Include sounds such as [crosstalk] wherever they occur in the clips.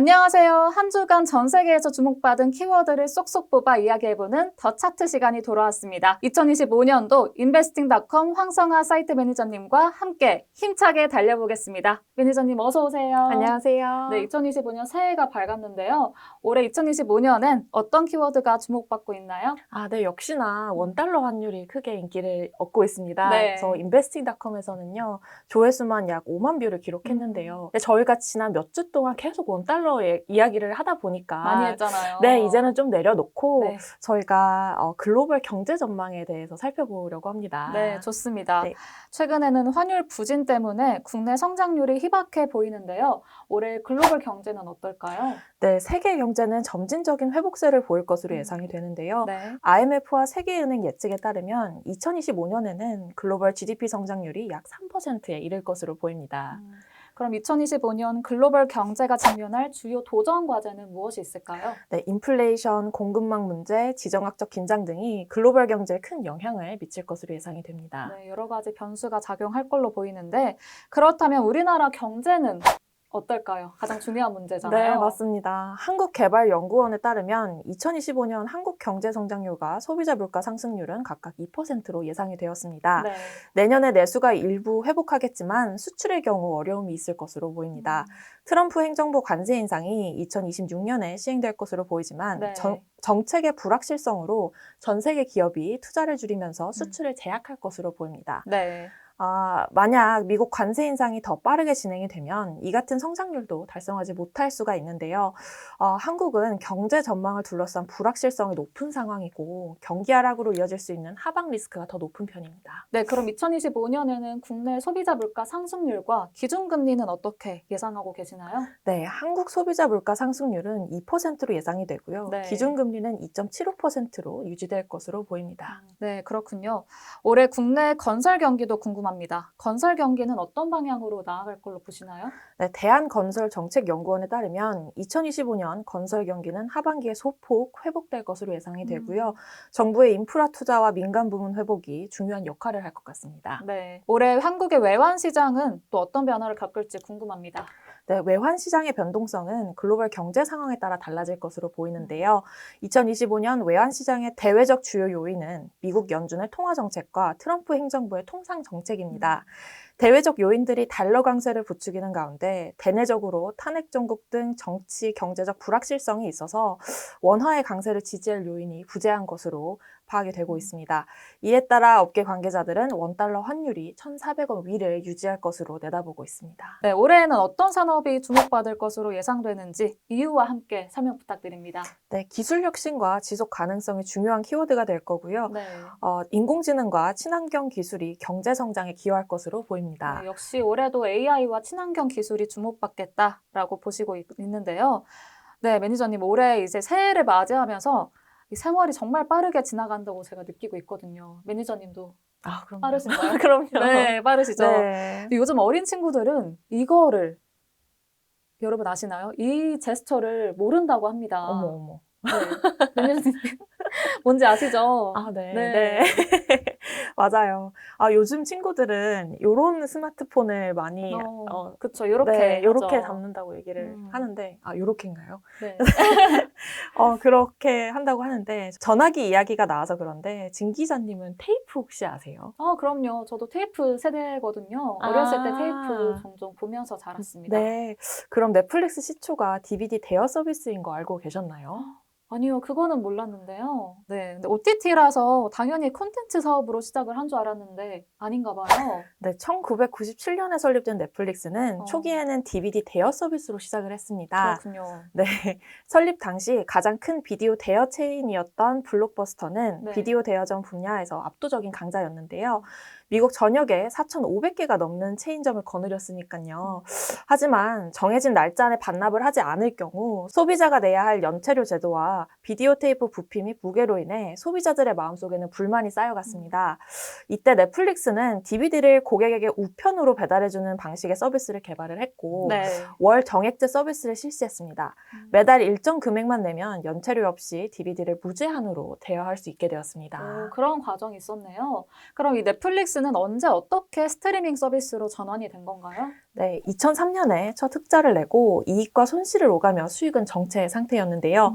안녕하세요. 한 주간 전 세계에서 주목받은 키워드를 쏙쏙 뽑아 이야기해보는 더 차트 시간이 돌아왔습니다. 2025년도 인베스팅닷컴 황성아 사이트 매니저님과 함께 힘차게 달려보겠습니다. 매니저님 어서 오세요. 안녕하세요. 네, 2025년 새해가 밝았는데요. 올해 2025년엔 어떤 키워드가 주목받고 있나요? 아, 네, 역시나 원달러 환율이 크게 인기를 얻고 있습니다. 네. 그래서 인베스팅닷컴에서는요, 조회수만 약 5만 뷰를 기록했는데요. 근데 저희가 지난 몇 주 동안 계속 원달러 의 이야기를 하다 보니까 많이 했잖아요. 네, 이제는 좀 내려놓고 네. 저희가 어, 글로벌 경제 전망에 대해서 살펴보려고 합니다. 네, 좋습니다. 네. 최근에는 환율 부진 때문에 국내 성장률이 희박해 보이는데요. 올해 글로벌 경제는 어떨까요? 네, 세계 경제는 점진적인 회복세를 보일 것으로 음. 예상이 되는데요. 네. IMF와 세계은행 예측에 따르면 2025년에는 글로벌 GDP 성장률이 약 3%에 이를 것으로 보입니다. 음, 그럼 2025년 글로벌 경제가 직면할 주요 도전 과제는 무엇이 있을까요? 네, 인플레이션, 공급망 문제, 지정학적 긴장 등이 글로벌 경제에 큰 영향을 미칠 것으로 예상이 됩니다. 네, 여러 가지 변수가 작용할 걸로 보이는데 그렇다면 우리나라 경제는 어떨까요? 가장 중요한 문제잖아요. 네, 맞습니다. 한국개발연구원에 따르면 2025년 한국 경제 성장률과 소비자 물가 상승률은 각각 2%로 예상이 되었습니다. 네. 내년에 내수가 일부 회복하겠지만 수출의 경우 어려움이 있을 것으로 보입니다. 음, 트럼프 행정부 관세 인상이 2026년에 시행될 것으로 보이지만 네. 정, 정책의 불확실성으로 전 세계 기업이 투자를 줄이면서 수출을 제약할 것으로 보입니다. 네. 아, 만약 미국 관세 인상이 더 빠르게 진행이 되면 이 같은 성장률도 달성하지 못할 수가 있는데요. 어, 한국은 경제 전망을 둘러싼 불확실성이 높은 상황이고 경기 하락으로 이어질 수 있는 하방 리스크가 더 높은 편입니다. 네, 그럼 2025년에는 국내 소비자 물가 상승률과 기준금리는 어떻게 예상하고 계시나요? 네, 한국 소비자 물가 상승률은 2%로 예상이 되고요. 네. 기준금리는 2.75%로 유지될 것으로 보입니다. 네, 그렇군요. 올해 국내 건설 경기도 궁금 합니다. 건설 경기는 어떤 방향으로 나아갈 걸로 보시나요? 네, 대한건설정책연구원에 따르면 2025년 건설 경기는 하반기에 소폭 회복될 것으로 예상이 음. 되고요. 정부의 인프라 투자와 민간 부문 회복이 중요한 역할을 할 것 같습니다. 네. 올해 한국의 외환 시장은 또 어떤 변화를 겪을지 궁금합니다. 네, 외환 시장의 변동성은 글로벌 경제 상황에 따라 달라질 것으로 보이는데요. 2025년 외환 시장의 대외적 주요 요인은 미국 연준의 통화 정책과 트럼프 행정부의 통상 정책입니다. 대외적 요인들이 달러 강세를 부추기는 가운데 대내적으로 탄핵 정국 등 정치 경제적 불확실성이 있어서 원화의 강세를 지지할 요인이 부재한 것으로 파악이 되고 있습니다. 이에 따라 업계 관계자들은 원달러 환율이 1,400원 위를 유지할 것으로 내다보고 있습니다. 네, 올해에는 어떤 산업이 주목받을 것으로 예상되는지 이유와 함께 설명 부탁드립니다. 네, 기술 혁신과 지속 가능성이 중요한 키워드가 될 거고요. 네. 어, 인공지능과 친환경 기술이 경제 성장에 기여할 것으로 보입니다. 네, 역시 올해도 AI와 친환경 기술이 주목받겠다라고 보시고 있, 있는데요. 네, 매니저님 올해 이제 새해를 맞이하면서 이 세월이 정말 빠르게 지나간다고 제가 느끼고 있거든요. 매니저님도 아, 그럼요. 빠르신가요? [laughs] 그럼요. 네, 빠르시죠. 네. 요즘 어린 친구들은 이거를 여러분 아시나요? 이 제스처를 모른다고 합니다. 어머, 어머. 네. 매니저님 [laughs] 뭔지 아시죠? 아, 네. 네. 네. 맞아요. 아, 요즘 친구들은 요런 스마트폰을 많이 어, 어, 그쵸, 요렇게. 네, 요렇게 하죠. 잡는다고 얘기를 음. 하는데, 아, 요렇게인가요? 네. [laughs] 어, 그렇게 한다고 하는데, 전화기 이야기가 나와서 그런데, 진 기자님은 테이프 혹시 아세요? 아, 그럼요. 저도 테이프 세대거든요. 어렸을 때 아. 테이프 종종 보면서 자랐습니다. 네. 그럼 넷플릭스 시초가 DVD 대여 서비스인 거 알고 계셨나요? 아니요, 그거는 몰랐는데요. 네. 근데 OTT라서 당연히 콘텐츠 사업으로 시작을 한 줄 알았는데 아닌가 봐요. 네, 1997년에 설립된 넷플릭스는 어. 초기에는 DVD 대여 서비스로 시작을 했습니다. 그렇군요. 네, [laughs] 설립 당시 가장 큰 비디오 대여 체인이었던 블록버스터는 네. 비디오 대여점 분야에서 압도적인 강자였는데요. 미국 전역에 4,500개가 넘는 체인점을 거느렸으니까요. 하지만 정해진 날짜 안에 반납을 하지 않을 경우 소비자가 내야 할 연체료 제도와 비디오 테이프 부피 및 무게로 인해 소비자들의 마음속에는 불만이 쌓여갔습니다. 이때 넷플릭스는 DVD를 고객에게 우편으로 배달해주는 방식의 서비스를 개발을 했고 네. 월 정액제 서비스를 실시했습니다. 음. 매달 일정 금액만 내면 연체료 없이 DVD를 무제한으로 대여할 수 있게 되었습니다. 오, 그런 과정이 있었네요. 그럼 이 넷플릭스는 언제 어떻게 스트리밍 서비스로 전환이 된 건가요? 네, 2003년에 첫 흑자를 내고 이익과 손실을 오가며 수익은 정체 상태였는데요. 음.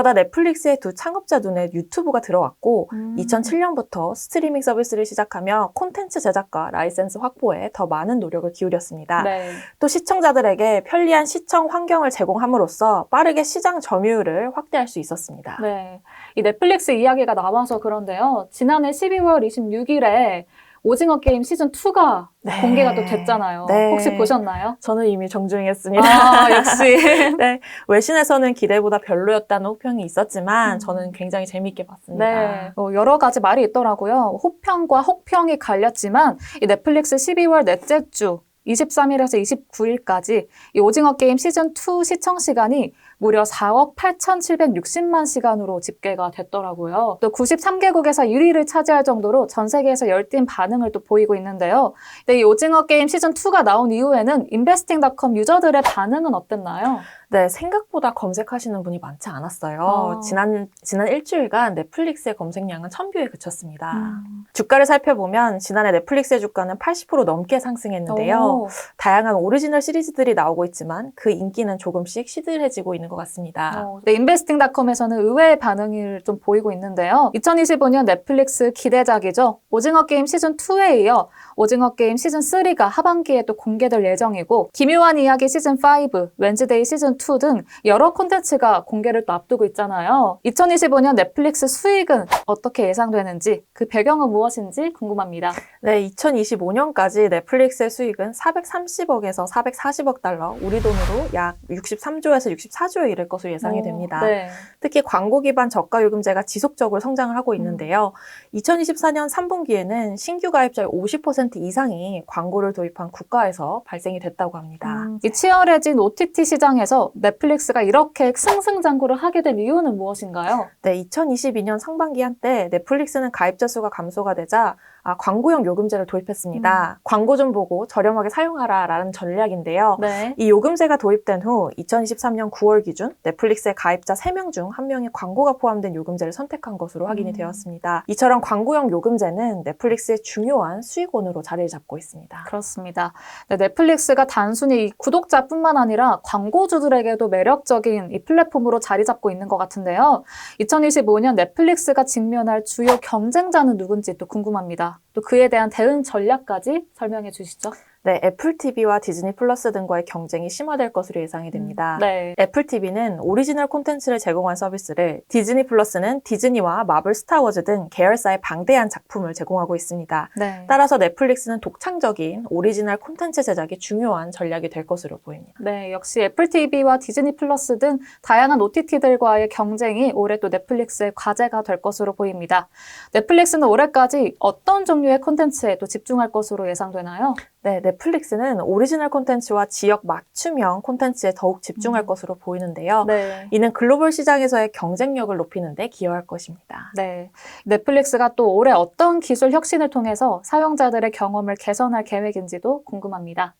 그러다 넷플릭스의 두 창업자 눈에 유튜브가 들어왔고 음. 2007년부터 스트리밍 서비스를 시작하며 콘텐츠 제작과 라이센스 확보에 더 많은 노력을 기울였습니다. 네. 또 시청자들에게 편리한 시청 환경을 제공함으로써 빠르게 시장 점유율을 확대할 수 있었습니다. 네. 이 넷플릭스 이야기가 나와서 그런데요. 지난해 12월 26일에 오징어 게임 시즌 2가 네. 공개가 또 됐잖아요. 네. 혹시 보셨나요? 저는 이미 정주행했습니다. 아, [laughs] 역시. 네, 외신에서는 기대보다 별로였다는 혹평이 있었지만 음. 저는 굉장히 재밌게 봤습니다. 네. 어, 여러 가지 말이 있더라고요. 호평과 혹평이 갈렸지만 이 넷플릭스 12월 넷째 주 23일에서 29일까지 이 오징어 게임 시즌 2 시청 시간이 무려 4억 8,760만 시간으로 집계가 됐더라고요. 또 93개국에서 1위를 차지할 정도로 전 세계에서 열띤 반응을 또 보이고 있는데요. 근데 이 오징어 게임 시즌 2가 나온 이후에는 인베스팅닷컴 유저들의 반응은 어땠나요? 네, 생각보다 검색하시는 분이 많지 않았어요. 어. 지난, 지난 일주일간 넷플릭스의 검색량은 1000뷰에 그쳤습니다. 음. 주가를 살펴보면 지난해 넷플릭스의 주가는 80% 넘게 상승했는데요. 오. 다양한 오리지널 시리즈들이 나오고 있지만 그 인기는 조금씩 시들해지고 있는 것 같습니다. 어, 네, 인베스팅닷컴에서는 의외의 반응을 좀 보이고 있는데요. 2025년 넷플릭스 기대작이죠. 오징어 게임 시즌 2에 이어 오징어 게임 시즌 3가 하반기에 또 공개될 예정이고 기묘한 이야기 시즌 5, 웬즈데이 시즌 2 등 여러 콘텐츠가 공개를 또 앞두고 있잖아요. 2025년 넷플릭스 수익은 어떻게 예상되는지 그 배경은 무엇인지 궁금합니다. 네, 2025년까지 넷플릭스의 수익은 430억에서 440억 달러, 우리 돈으로 약 63조에서 64조에 이를 것으로 예상이 오, 됩니다. 네. 특히 광고 기반 저가 요금제가 지속적으로 성장을 하고 있는데요. 2024년 3분기에는 신규 가입자의 50% 이상이 광고를 도입한 국가에서 발생이 됐다고 합니다. 음, 이 치열해진 OTT 시장에서 넷플릭스가 이렇게 승승장구를 하게 된 이유는 무엇인가요? 네, 2022년 상반기 한때 넷플릭스는 가입자 수가 감소가 되자 아, 광고형 요금제를 도입했습니다. 광고 좀 보고 저렴하게 사용하라라는 전략인데요. 네. 이 요금제가 도입된 후 2023년 9월 기준 넷플릭스의 가입자 3명 중 1명이 광고가 포함된 요금제를 선택한 것으로 확인이 음. 되었습니다. 이처럼 광고형 요금제는 넷플릭스의 중요한 수익원으로 자리를 잡고 있습니다. 그렇습니다. 네, 넷플릭스가 단순히 이 구독자뿐만 아니라 광고주들 에게도 매력적인 이 플랫폼으로 자리 잡고 있는 것 같은데요. 2025년 넷플릭스가 직면할 주요 경쟁자는 누군지 또 궁금합니다. 또 그에 대한 대응 전략까지 설명해 주시죠. 네, 애플 TV와 디즈니 플러스 등과의 경쟁이 심화될 것으로 예상이 됩니다. 네. 애플 TV는 오리지널 콘텐츠를 제공한 서비스를 디즈니 플러스는 디즈니와 마블 스타워즈 등 계열사의 방대한 작품을 제공하고 있습니다. 네. 따라서 넷플릭스는 독창적인 오리지널 콘텐츠 제작이 중요한 전략이 될 것으로 보입니다. 네, 역시 애플 TV와 디즈니 플러스 등 다양한 OTT들과의 경쟁이 올해 또 넷플릭스의 과제가 될 것으로 보입니다. 넷플릭스는 올해까지 어떤 종류의 콘텐츠에 또 집중할 것으로 예상되나요? 네, 넷플릭스는 오리지널 콘텐츠와 지역 맞춤형 콘텐츠에 더욱 집중할 음. 것으로 보이는데요. 네. 이는 글로벌 시장에서의 경쟁력을 높이는 데 기여할 것입니다. 네. 넷플릭스가 또 올해 어떤 기술 혁신을 통해서 사용자들의 경험을 개선할 계획인지도 궁금합니다.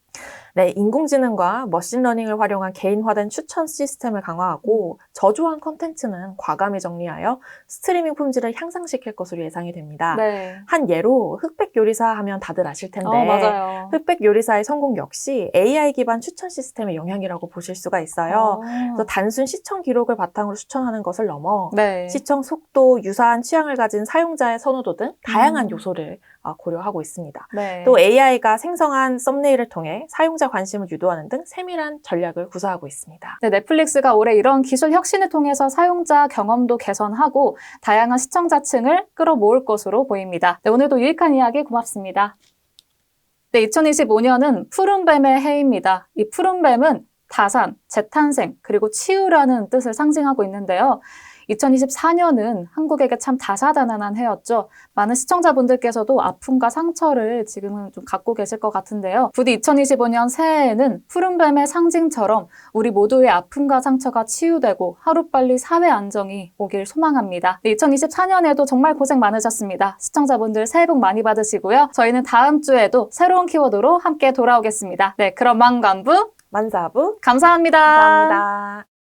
네, 인공지능과 머신러닝을 활용한 개인화된 추천 시스템을 강화하고 저조한 콘텐츠는 과감히 정리하여 스트리밍 품질을 향상시킬 것으로 예상이 됩니다. 네. 한 예로 흑백 요리사 하면 다들 아실 텐데 어. 흑백 요리사의 성공 역시 AI 기반 추천 시스템의 영향이라고 보실 수가 있어요. 어. 그래서 단순 시청 기록을 바탕으로 추천하는 것을 넘어 네. 시청 속도, 유사한 취향을 가진 사용자의 선호도 등 다양한 음. 요소를 아, 고려하고 있습니다. 네. 또 AI가 생성한 썸네일을 통해 사용자 관심을 유도하는 등 세밀한 전략을 구사하고 있습니다. 네, 넷플릭스가 올해 이런 기술 혁신을 통해서 사용자 경험도 개선하고 다양한 시청자층을 끌어모을 것으로 보입니다. 네, 오늘도 유익한 이야기 고맙습니다. 네, 2025년은 푸른뱀의 해입니다. 이 푸른뱀은 다산, 재탄생, 그리고 치유라는 뜻을 상징하고 있는데요. 2024년은 한국에게 참 다사다난한 해였죠. 많은 시청자분들께서도 아픔과 상처를 지금은 좀 갖고 계실 것 같은데요. 부디 2025년 새해에는 푸른뱀의 상징처럼 우리 모두의 아픔과 상처가 치유되고 하루빨리 사회 안정이 오길 소망합니다. 네, 2024년에도 정말 고생 많으셨습니다. 시청자분들 새해 복 많이 받으시고요. 저희는 다음 주에도 새로운 키워드로 함께 돌아오겠습니다. 네, 그럼 망관부 만사부 감사합니다. 감사합니다.